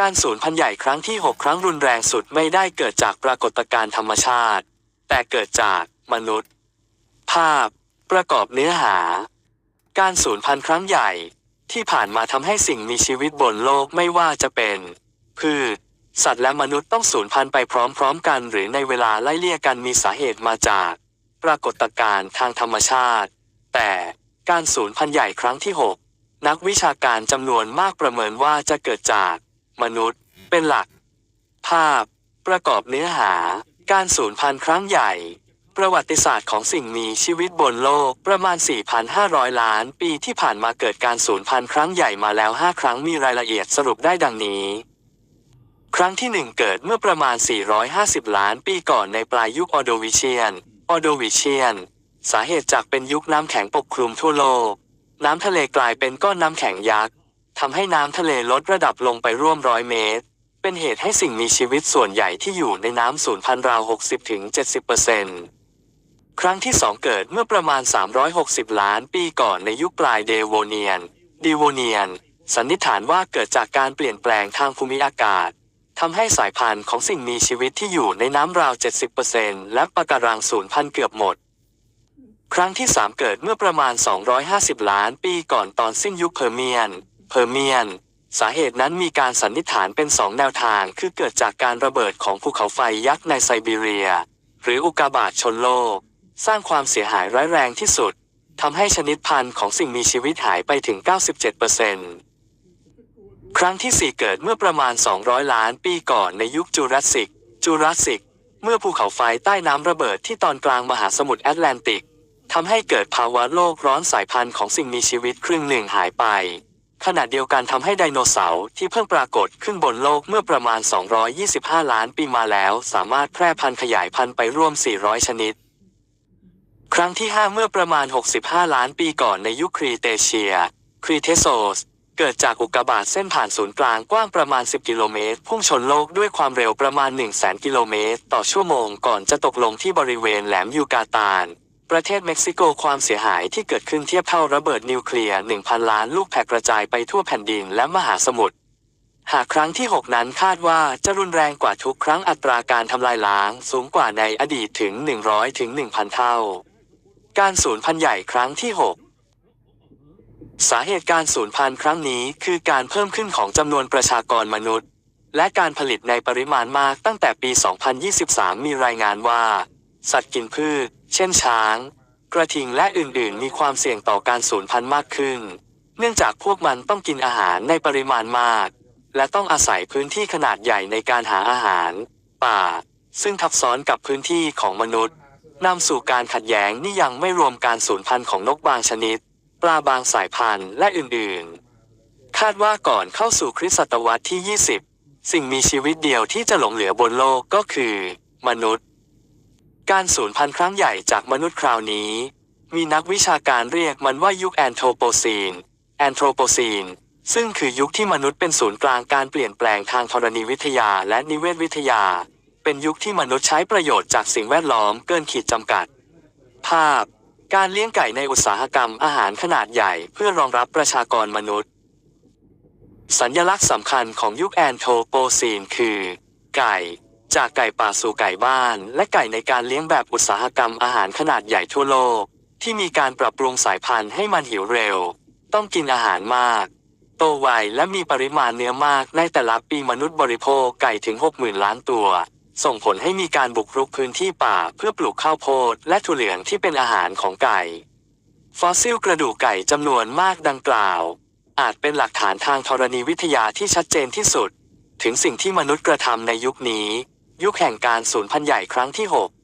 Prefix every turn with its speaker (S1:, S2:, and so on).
S1: การสูญพันธุ์ใหญ่ครั้งที่ 6 ครั้งรุนแรงสุดไม่ได้เกิดจากปรากฏการณ์ธรรมชาติ แต่เกิดจากมนุษย์ ภาพ ประกอบเนื้อหา การสูญพันธุ์ครั้งใหญ่ ที่ผ่านมาทำให้สิ่งมีชีวิตบนโลกไม่ว่าจะเป็น พืช สัตว์และมนุษย์ต้องสูญพันธุ์ไปพร้อมๆ กัน หรือในเวลาไล่เลี่ยกันมีสาเหตุมาจาก ปรากฏการณ์ทางธรรมชาติ แต่การสูญพันธุ์ใหญ่ครั้งที่ 6 นักวิชาการจำนวนมากประเมินว่าจะเกิดจาก มนุษย์ เป็นหลัก ภาพ ประกอบเนื้อหา การสูญพันธุ์ครั้งใหญ่ ประวัติศาสตร์ของสิ่งมีชีวิตบนโลกประมาณ 4,500 ล้านปีที่ผ่านมาเกิดการสูญพันธุ์ครั้งใหญ่มาแล้ว 5 ครั้งมีรายละเอียดสรุปได้ดังนี้ ครั้งที่หนึ่งเกิดเมื่อประมาณ 450 ล้านปีก่อนในปลายยุคออโดวิเชียน ออโดวิเชียน สาเหตุจากเป็นยุคน้ำแข็งปกคลุมทั่วโลก น้ำทะเลกลายเป็นก้อนน้ำแข็งยักษ์ ทำให้น้ำทะเลลดระดับลงไปร่วมร้อยเมตร เป็นเหตุให้สิ่งมีชีวิตส่วนใหญ่ที่อยู่ในน้ำสูญพันธุ์ราว 60-70%ครั้งที่สองเกิดเมื่อประมาณ 360 ล้านปีก่อนในยุคปลายเดโวเนียนดีโวเนียน สันนิษฐานว่าเกิดจากการเปลี่ยนแปลงทางภูมิอากาศทำให้สายพันธุ์ของสิ่งมีชีวิตที่อยู่ในน้ำราว 70%และปะการังสูญพันธุ์เกือบหมด ครั้งที่ 3 เกิดเมื่อประมาณ 250 ล้านปีก่อนตอนสิ้นยุคเพอร์เมียน เพอร์เมียน สาเหตุนั้นมีการสันนิษฐานเป็นสองแนวทาง คือเกิดจากการระเบิดของภูเขาไฟยักษ์ในไซบีเรีย หรืออุกกาบาตชนโลก สร้างความเสียหายร้ายแรงที่สุดทำให้ชนิดพันธุ์ของสิ่งมีชีวิตหายไปถึง 97%ครั้งที่ 4 เกิดเมื่อประมาณ 200 ล้านปีก่อนในยุคจูราสสิก จูราสสิก เมื่อภูเขาไฟใต้น้ำระเบิดที่ตอนกลางมหาสมุทรแอตแลนติกทำให้เกิดภาวะโลกร้อนสายพันธุ์ของสิ่งมีชีวิตครึ่งหนึ่งหายไป ขณะเดียวกันทำให้ไดโนเสาร์ที่เพิ่งปรากฏขึ้นบนโลกเมื่อประมาณ 225 ล้านปีมาแล้ว สามารถแพร่พันธุ์ขยายพันธุ์ไปร่วม 400 ชนิด ครั้งที่ 5 เมื่อประมาณ 65 ล้านปีก่อนในยุคครีเตเชีย ครีเทโซส เกิดจากอุกกาบาตเส้นผ่านศูนย์กลางกว้างประมาณ 10 กิโลเมตร พุ่งชนโลกด้วยความเร็วประมาณ 1 0 0 0 0แกิโลเมตร ต่อชั่วโมงก่อนจะตกลงที่บริเวณแหลมยูกาตาน ประเทศเม็กซิโกความเสียหายที่เกิดขึ้นเทียบเท่าระเบิดนิวเคลียร์ 1,000 ล้านลูกแผ่กระจายไปทั่วแผ่นดินและมหาสมุทร หากครั้งที่ 6 นั้นคาดว่าจะรุนแรงกว่าทุกครั้งอัตราการทำลายล้างสูงกว่าในอดีตถึง 100 ถึง 1,000 เท่า การสูญพันธุ์ใหญ่ครั้งที่ 6 สาเหตุการสูญพันธุ์ครั้งนี้คือการเพิ่มขึ้นของจำนวนประชากรมนุษย์ และการผลิตในปริมาณมากตั้งแต่ปี 2023 มีรายงานว่า สัตว์กินพืช เช่นช้าง กระทิงและอื่นๆ มีความเสี่ยงต่อการสูญพันธุ์มากขึ้น เนื่องจากพวกมันต้องกินอาหารในปริมาณมาก และต้องอาศัยพื้นที่ขนาดใหญ่ในการหาอาหาร ป่า ซึ่งทับซ้อนกับพื้นที่ของมนุษย์นำสู่การขัดแย้งนี่ยังไม่รวมการสูญพันธุ์ของนกบางชนิด ปลาบางสายพันธุ์และอื่นๆ คาดว่าก่อนเข้าสู่คริสตศตวรรษที่ 20 สิ่งมีชีวิตเดียวที่จะหลงเหลือบนโลกก็คือ มนุษย์ การสูญพันธุ์ครั้งใหญ่จากมนุษย์คราวนี้ มีนักวิชาการเรียกมันว่ายุคแอนโทรโปซีน แอนโทรโปซีน ซึ่งคือยุคที่มนุษย์เป็นศูนย์กลางการเปลี่ยนแปลงทางธรณีวิทยาและนิเวศวิทยา เป็นยุคที่มนุษย์ใช้ประโยชน์จากสิ่งแวดล้อมเกินขีดจำกัด ภาพ การเลี้ยงไก่ในอุตสาหกรรมอาหารขนาดใหญ่เพื่อรองรับประชากรมนุษย์ สัญลักษณ์สำคัญของยุคแอนโทรโปซีนคือ ไก่ จากไก่ป่าสู่ไก่บ้าน และไก่ในการเลี้ยงแบบอุตสาหกรรมอาหารขนาดใหญ่ทั่วโลก ที่มีการปรับปรุงสายพันธุ์ให้มันหิวเร็ว ต้องกินอาหารมาก โตไวและมีปริมาณเนื้อมากในแต่ละปีมนุษย์บริโภคไก่ถึง 60,000 ล้านตัว ส่งผลให้มีการบุกรุกพื้นที่ป่าเพื่อปลูกข้าวโพดและถั่วเหลืองที่เป็นอาหารของไก่ ฟอสซิลกระดูกไก่จำนวนมากดังกล่าว อาจเป็นหลักฐานทางธรณีวิทยาที่ชัดเจนที่สุด ถึงสิ่งที่มนุษย์กระทำในยุคนี้ ยุคแห่งการสูญพันธุ์ใหญ่ครั้งที่ 6